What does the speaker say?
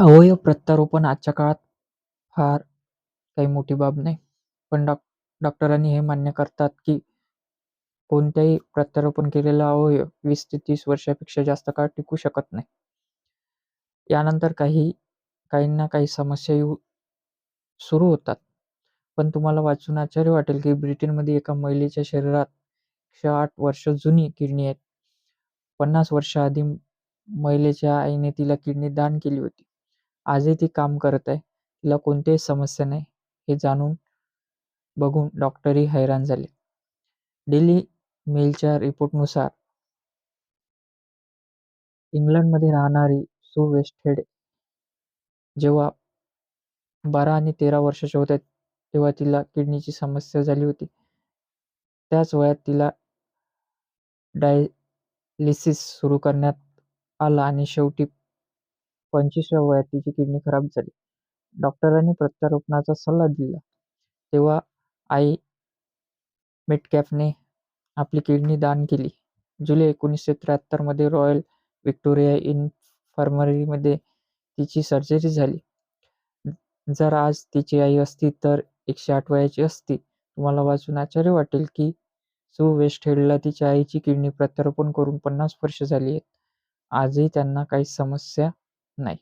अवयव प्रत्यारोपण आजच्या काळात फार काही मोठी बाब नाही. पण डॉ. डॉक्टरांनी हे मान्य करतात की कोणत्याही प्रत्यारोपण केलेला अवयव वीस ते तीस वर्षांपेक्षा जास्त काळ टिकू शकत नाही. यानंतर काही काहींना काही समस्या येऊ सुरू होतात. पण तुम्हाला वाचून आश्चर्य वाटेल की ब्रिटनमध्ये एका महिलेच्या शरीरात एकशे आठ वर्ष जुनी किडनी आहे. पन्नास वर्षांआधी महिलेच्या आईने तिला किडनी दान केली होती. आजही ती काम करत आहे. तिला कोणतीही समस्या नाही. हे जाणून बघून डॉक्टरही हैराण झाले. डेली मेलच्या रिपोर्टनुसार इंग्लंडमध्ये राहणारी सू वेस्टेड जेव्हा बारा आणि तेरा वर्षाच्या होत्या तेव्हा तिला किडनीची समस्या झाली होती. त्याच वयात तिला डायलिसिस सुरू करण्यात आला आणि शेवटी पंचवीसव्या वयात तिची किडनी खराब झाली. डॉक्टरांनी प्रत्यारोपणाचा सल्ला दिला तेव्हा आई मेटकॅफने आपली किडनी दान केली. जुलै एकोणीसशे त्र्याहत्तरमध्ये रॉयल व्हिक्टोरिया इन्फर्मरीमध्ये तिची सर्जरी झाली. जर आज तिची आई असती तर एकशे आठ वयाची असती. तुम्हाला वाचून आश्चर्य वाटेल की सु वेस्टहेडला तिच्या आईची किडनी प्रत्यारोपण करून पन्नास वर्ष झाली आहेत. आजही त्यांना काही समस्या नाही.